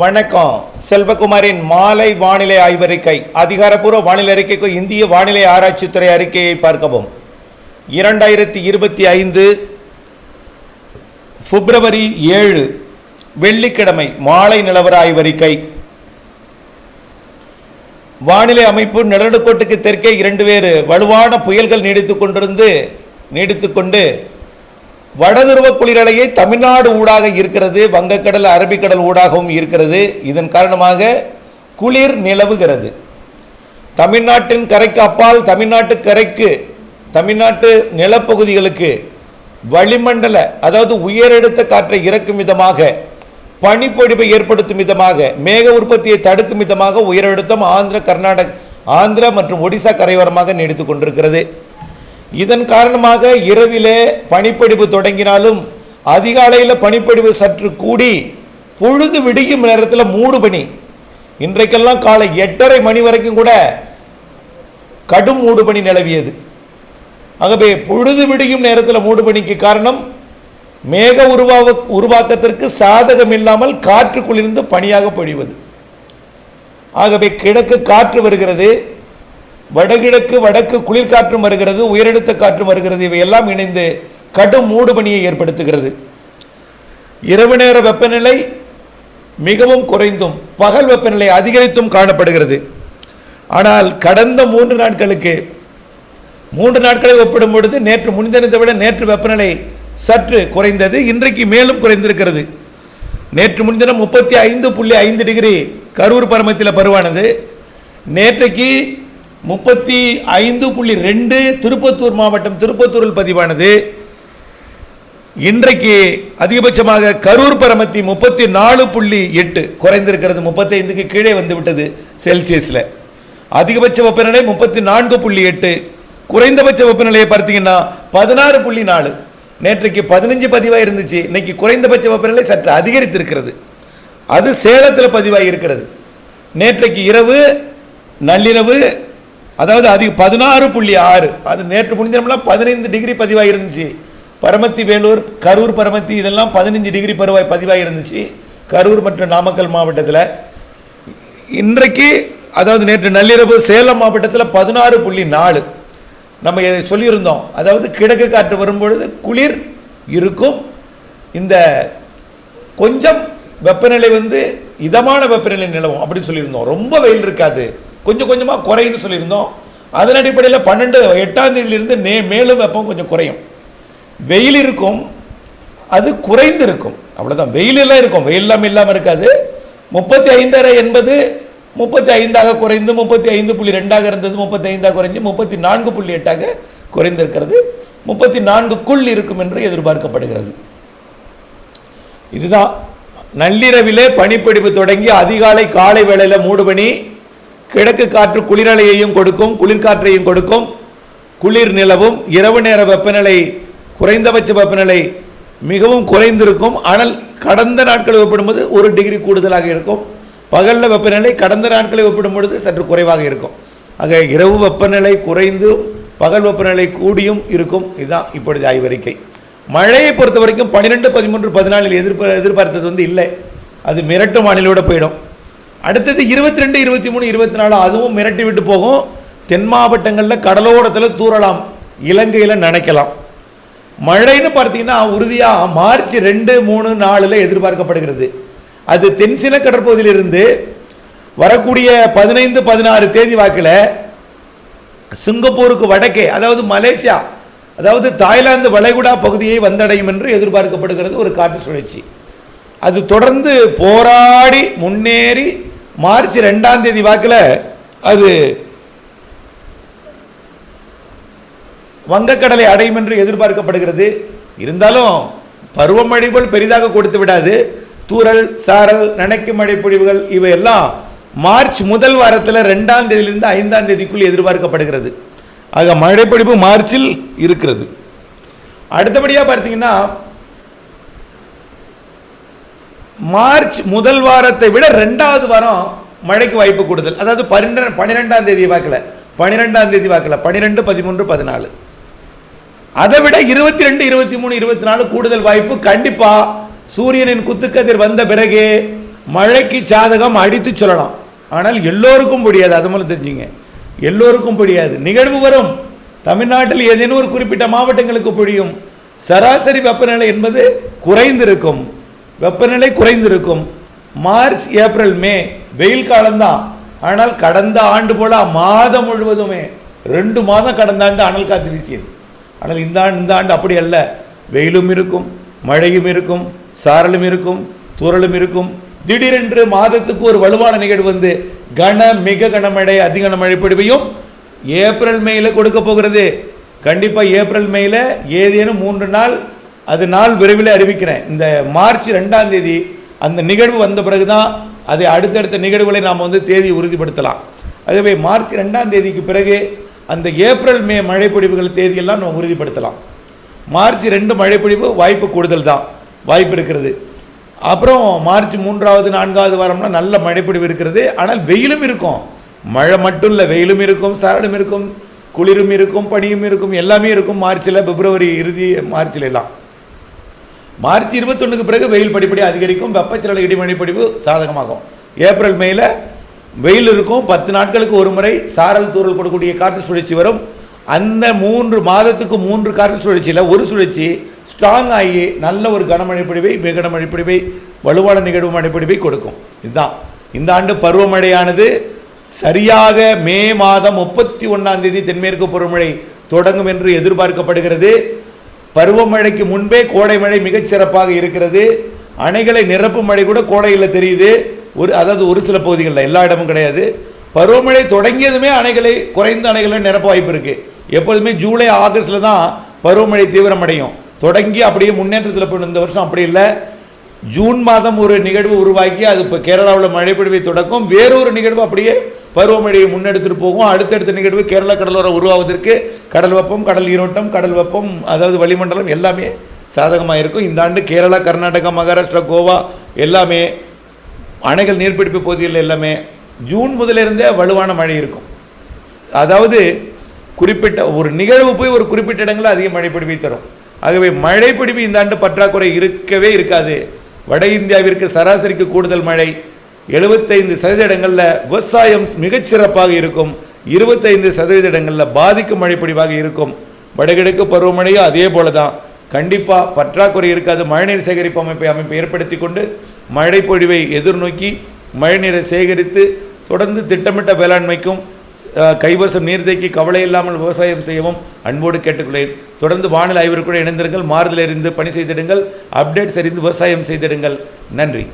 வணக்கம். செல்வகுமாரின் மாலை வானிலை ஆய்வறிக்கை அதிகாரப்பூர்வ வானிலை அறிக்கைக்கு இந்திய வானிலை ஆராய்ச்சித்துறை அறிக்கையை பார்க்கவும். இரண்டாயிரத்தி இருபத்தி ஐந்து பிப்ரவரி ஏழு வெள்ளிக்கிழமை மாலை நிலவர ஆய்வறிக்கை. வானிலை அமைப்பு நிலநடுக்கோட்டுக்கு தெற்கே இரண்டு வேறு வலுவான புயல்கள் நீடித்துக் கொண்டிருந்து நீடித்துக்கொண்டு வடதுருவ குளிரலையை தமிழ்நாடு ஊடாக இருக்கிறது வங்கக்கடல் அரபிக்கடல் ஊடாகவும் இருக்கிறது. இதன் காரணமாக குளிர் நிலவுகிறது. தமிழ்நாட்டின் கரைக்கு அப்பால் தமிழ்நாட்டு கரைக்கு தமிழ்நாட்டு நிலப்பகுதிகளுக்கு வளிமண்டல அதாவது உயரெடுத்த காற்றை இறக்கும் விதமாக பனிப்பொழிவை ஏற்படுத்தும் விதமாக மேக உற்பத்தியை தடுக்கும் விதமாக உயரழுத்தம் ஆந்திர கர்நாடக ஆந்திரா மற்றும் ஒடிசா கரையோரமாக நீடித்துக் கொண்டிருக்கிறது. இதன் காரணமாக இரவிலே பனிப்படிவு தொடங்கினாலும் அதிகாலையில் பனிப்படிவு சற்று கூடி பொழுது விடியும் நேரத்தில் மூடு பனி. இன்றைக்கெல்லாம் காலை எட்டரை மணி வரைக்கும் கூட கடும் மூடுபனி நிலவியது. ஆகவே பொழுது விடியும் நேரத்தில் மூடுபனிக்கு காரணம் மேக உருவாக உருவாக்கத்திற்கு சாதகம் இல்லாமல் காற்று குளிர்ந்து பனியாக பொழிவது. ஆகவே கிழக்கு காற்று வருகிறது. வடகிழக்கு வடக்கு குளிர்காற்றும் வருகிறது உயரழுத்த காற்றும் வருகிறது. இவையெல்லாம் இணைந்து கடும் மூடுபனியை ஏற்படுத்துகிறது. இரவு நேர வெப்பநிலை மிகவும் குறைந்தும் பகல் வெப்பநிலை அதிகரித்தும் காணப்படுகிறது. ஆனால் கடந்த மூன்று நாட்களுக்கு மூன்று நாட்களை ஒப்பிடும் பொழுது நேற்று முன்தினத்தை விட நேற்று வெப்பநிலை சற்று குறைந்தது இன்றைக்கு மேலும் குறைந்திருக்கிறது. நேற்று முன்தினம் முப்பத்தி ஐந்து புள்ளி ஐந்து டிகிரி கரூர் பருமத்தில் பருவானது. நேற்றைக்கு முப்பத்தி ஐந்து புள்ளி ரெண்டு திருப்பத்தூர் மாவட்டம் திருப்பத்தூரில் பதிவானது. இன்றைக்கு அதிகபட்சமாக கரூர் பரமத்தி முப்பத்தி நாலு புள்ளி எட்டு குறைந்திருக்கிறது. முப்பத்தைந்துக்கு கீழே வந்துவிட்டது செல்சியஸில். அதிகபட்ச வெப்பநிலை முப்பத்தி நான்கு புள்ளி எட்டு. குறைந்தபட்ச வெப்பநிலையை பார்த்தீங்கன்னா பதினாறு புள்ளி நாலு. நேற்றைக்கு பதினஞ்சு பதிவாக இருந்துச்சு. இன்னைக்கு குறைந்தபட்ச வெப்பநிலை சற்று அதிகரித்திருக்கிறது. அது சேலத்தில் பதிவாகி இருக்கிறது. நேற்றைக்கு இரவு நள்ளிரவு அதாவது அதிக பதினாறு புள்ளி ஆறு. அது நேற்று முடிஞ்சோம்லாம் பதினைந்து டிகிரி பதிவாக இருந்துச்சு. பரமத்தி வேலூர் கரூர் பரமத்தி இதெல்லாம் பதினஞ்சு டிகிரி பருவாய் பதிவாக இருந்துச்சு. கரூர் மற்றும் நாமக்கல் மாவட்டத்தில். இன்றைக்கு அதாவது நேற்று நள்ளிரவு சேலம் மாவட்டத்தில் பதினாறு புள்ளி நாலு. நம்ம இதை சொல்லியிருந்தோம். அதாவது கிழக்கு காற்று வரும்பொழுது குளிர் இருக்கும். இந்த கொஞ்சம் வெப்பநிலை வந்து இதமான வெப்பநிலை நிலவும் அப்படின்னு சொல்லியிருந்தோம். ரொம்ப வெயில் இருக்காது. கொஞ்சம் கொஞ்சமாக குறையும்னு சொல்லியிருந்தோம். அதன் அடிப்படையில் பன்னெண்டு எட்டாம் தேதியிலிருந்து மே மேலும் வெப்பம் கொஞ்சம் குறையும். வெயில் இருக்கும் அது குறைந்து இருக்கும் அவ்வளோதான் வெயிலெல்லாம் இருக்கும். வெயில் இல்லாமல் இல்லாமல் இருக்காது. முப்பத்தி ஐந்தரை என்பது முப்பத்தி ஐந்தாக குறைந்து முப்பத்தி ஐந்து புள்ளி ரெண்டாக இருந்தது. முப்பத்தி ஐந்தாக குறைஞ்சு முப்பத்தி நான்கு புள்ளி எட்டாக குறைந்திருக்கிறது. முப்பத்தி நான்குக்குள் இருக்கும் என்று எதிர்பார்க்கப்படுகிறது. இதுதான். நள்ளிரவிலே பனிப்பிடிப்பு தொடங்கி அதிகாலை காலை வேளையில் மூடுபனி. கிழக்கு காற்று குளிரலையையும் கொடுக்கும் குளிர்காற்றையும் கொடுக்கும். குளிர் நிலவும் இரவு நேர வெப்பநிலை குறைந்தபட்ச வெப்பநிலை மிகவும் குறைந்திருக்கும். ஆனால் கடந்த நாட்களை ஒப்பிடும்போது ஒரு டிகிரி கூடுதலாக இருக்கும். பகலில் வெப்பநிலை கடந்த நாட்களை ஒப்பிடும் பொழுது சற்று குறைவாக இருக்கும். ஆக இரவு வெப்பநிலை குறைந்து பகல் வெப்பநிலை கூடியும் இருக்கும். இதுதான் இப்பொழுது ஆய்வறிக்கை. மழையை பொறுத்த வரைக்கும் பன்னிரெண்டு பதிமூன்று பதினாலில் எதிர்பார் எதிர்பார்த்தது வந்து இல்லை. அது மிரட்டும் வானிலையோடு போயிடும். அடுத்தது இருபத்தி ரெண்டு இருபத்தி மூணு இருபத்தி நாலு அதுவும் மிரட்டி விட்டு போகும். தென் மாவட்டங்களில் கடலோரத்தில் தூறலாம். இலங்கையில் நினைக்கலாம். மழைன்னு பார்த்தீங்கன்னா உறுதியாக மார்ச் ரெண்டு மூணு நாலில் எதிர்பார்க்கப்படுகிறது. அது தென்சின கடற்பகுதியிலிருந்து வரக்கூடிய பதினைந்து பதினாறு தேதி வாக்கில் சிங்கப்பூருக்கு வடக்கே அதாவது மலேசியா அதாவது தாய்லாந்து வளைகுடா பகுதியை வந்தடையும் என்று எதிர்பார்க்கப்படுகிறது ஒரு காற்று சுழற்சி. அது தொடர்ந்து போராடி முன்னேறி மார்ச் ரெண்டாம் தேதி வாக்கில் அது வங்கக்கடலை அடையும் என்று எதிர்பார்க்கப்படுகிறது. இருந்தாலும் பருவமழை போல் பெரிதாக கொடுத்து விடாது. தூரல் சாரல் நனைக்கும் மழை பொழிவுகள் இவையெல்லாம் மார்ச் முதல் வாரத்தில் ரெண்டாம் தேதியிலிருந்து ஐந்தாம் தேதிக்குள் எதிர்பார்க்கப்படுகிறது. ஆக மழைப்பொழிவு மார்ச்சில் இருக்கிறது. அடுத்தபடியாக பார்த்தீங்கன்னா மார்ச் முதல் வாரத்தை விட ரெண்டாவது வாரம் மழைக்கு வாய்ப்பு கூடுதல். அதாவது பன்னெண்டு பன்னிரெண்டாம் தேதி வாக்கில் பன்னிரெண்டாம் தேதி வாக்கில் பன்னிரெண்டு பதிமூன்று பதினாலு. அதை விட இருபத்தி ரெண்டு இருபத்தி மூணு இருபத்தி நாலு கூடுதல் வாய்ப்பு கண்டிப்பா சூரியனின் குத்துக்கதிர் வந்த பிறகு மழைக்கு சாதகம் அடித்து சொல்லலாம். ஆனால் எல்லோருக்கும் முடியாது அது மூலம் தெரிஞ்சுங்க. எல்லோருக்கும் பொழியாது நிகழ்வு வரும். தமிழ்நாட்டில் ஏதேனும் ஒரு குறிப்பிட்ட மாவட்டங்களுக்கு பொழியும். சராசரி வெப்பநிலை என்பது குறைந்திருக்கும். வெப்பநிலை குறைந்திருக்கும். மார்ச் ஏப்ரல் மே வெயில் காலம்தான். ஆனால் கடந்த ஆண்டு போல மாதம் முழுவதுமே ரெண்டு மாதம் கடந்த ஆண்டு அனல் காற்று வீசியது. ஆனால் இந்த ஆண்டு இந்த ஆண்டு அப்படி அல்ல. வெயிலும் இருக்கும் மழையும் இருக்கும் சாரலும் இருக்கும் தூரலும் இருக்கும். திடீரென்று மாதத்துக்கு ஒரு வலுவான நிகழ்வு வந்து கன மிக கனமழை அதிக கனமழை பொழிவையும் ஏப்ரல் மேயில் கொடுக்க போகிறது. கண்டிப்பாக ஏப்ரல் மேயில் ஏதேனும் மூன்று நாள் அது நாள் விரைவில் அறிவிக்கிறேன். இந்த மார்ச் ரெண்டாம் தேதி அந்த நிகழ்வு வந்த பிறகு தான் அதை அடுத்தடுத்த நிகழ்வுகளை நாம் வந்து தேதி உறுதிப்படுத்தலாம். ஆகவே மார்ச் ரெண்டாம் தேதிக்கு பிறகு அந்த ஏப்ரல் மே மழைப்பொழிவுகள் தேதியெல்லாம் நம்ம உறுதிப்படுத்தலாம். மார்ச் ரெண்டு மழைப்பொழிவு வாய்ப்பு கூடுதல் தான். வாய்ப்பு இருக்கிறது. அப்புறம் மார்ச் மூன்றாவது நான்காவது வாரம்லாம் நல்ல மழைப்பொழிவு இருக்கிறது. ஆனால் வெயிலும் இருக்கும். மழை மட்டும் இல்லை வெயிலும் இருக்கும் சரடும் இருக்கும் குளிரும் இருக்கும் பனியும் இருக்கும் எல்லாமே இருக்கும் மார்ச்சில் பிப்ரவரி இறுதி மார்ச்சில் எல்லாம் மார்ச் இருபத்தொன்றுக்கு பிறகு வெயில் படிப்படியாக அதிகரிக்கும். வெப்பச்சலன இடிமணி படிவு சாதகமாகும். ஏப்ரல் மேல வெயில் இருக்கும். பத்து நாட்களுக்கு ஒரு முறை சாரல் தூறல் கொடுக்கக்கூடிய காற்று சுழற்சி வரும். அந்த மூன்று மாதத்துக்கு மூன்று காற்று சுழற்சியில் ஒரு சுழற்சி ஸ்ட்ராங் ஆகி நல்ல ஒரு கனமழை பொழிவை மிக கனமழை வலுவான நிகழ்வு மழை கொடுக்கும். இதுதான். இந்த ஆண்டு பருவமழையானது சரியாக மே மாதம் முப்பத்தி ஒன்றாம் தேதி தென்மேற்கு பருவமழை தொடங்கும் என்று எதிர்பார்க்கப்படுகிறது. பருவமழைக்கு முன்பே கோடை மழை மிகச்சிறப்பாக இருக்கிறது. அணைகளை நிரப்பும் மழை கூட கோடையில் தெரியுது. ஒரு அதாவது ஒரு சில பகுதிகளில் எல்லா இடமும் கிடையாது. பருவமழை தொடங்கியதுமே அணைகளை குறைந்த அணைகளை நிரப்ப வாய்ப்பு இருக்குது எப்பொழுதுமே ஜூலை ஆகஸ்டில் தான் பருவமழை தீவிரமடையும். தொடங்கி அப்படியே முன்னேற்றத்தில் போய் இந்த வருஷம் அப்படி இல்லை. ஜூன் மாதம் ஒரு நிகழ்வு உருவாக்கி அது இப்போ கேரளாவில் மழைப்பொழிவை தொடக்கும். வேறொரு நிகழ்வு அப்படியே பருவமழையை முன்னெடுத்துட்டு போகும். அடுத்தடுத்த நிகழ்வு கேரளா கடலோரம் உருவாவதற்கு கடல் வெப்பம் கடல் ஈரோட்டம் கடல் வெப்பம் அதாவது வளிமண்டலம் எல்லாமே சாதகமாக இருக்கும் இந்த ஆண்டு கேரளா கர்நாடகா மகாராஷ்டிரா கோவா எல்லாமே அணைகள் நீர்பிடிப்பு பகுதிகள் எல்லாமே ஜூன் முதலிருந்தே வலுவான மழை இருக்கும். அதாவது குறிப்பிட்ட ஒரு நிகழ்வு போய் ஒரு குறிப்பிட்ட இடங்களில் அதிக மழைப்பிடிவை தரும். ஆகவே மழைப்பிடிவு இந்த ஆண்டு பற்றாக்குறை இருக்கவே இருக்காது. வட இந்தியாவிற்கு சராசரிக்கு கூடுதல் மழை எழுபத்தைந்து சதவீத இடங்களில் விவசாயம் மிகச்சிறப்பாக இருக்கும். இருபத்தைந்து சதவீத இடங்களில் பாதிக்கும் மழைப்பொழிவாக இருக்கும். வடகிழக்கு பருவமழையும் அதே போல தான் கண்டிப்பாக பற்றாக்குறை இருக்காது. மழைநீர் சேகரிப்பு அமைப்பை அமைப்பை ஏற்படுத்தி கொண்டு மழைப்பொழிவை எதிர்நோக்கி மழைநீரை சேகரித்து தொடர்ந்து திட்டமிட்ட வேளாண்மைக்கும் கைவசம் நீர்த்தேக்கி கவலை இல்லாமல் விவசாயம் செய்யவும் அன்போடு கேட்டுக்கொள்கிறேன். தொடர்ந்து வானிலை ஆய்விற்குள் இணைந்திருங்கள். மாறுதல் அறிந்து பணி செய்திடுங்கள். அப்டேட்ஸ் அறிந்து விவசாயம் செய்திடுங்கள். நன்றி.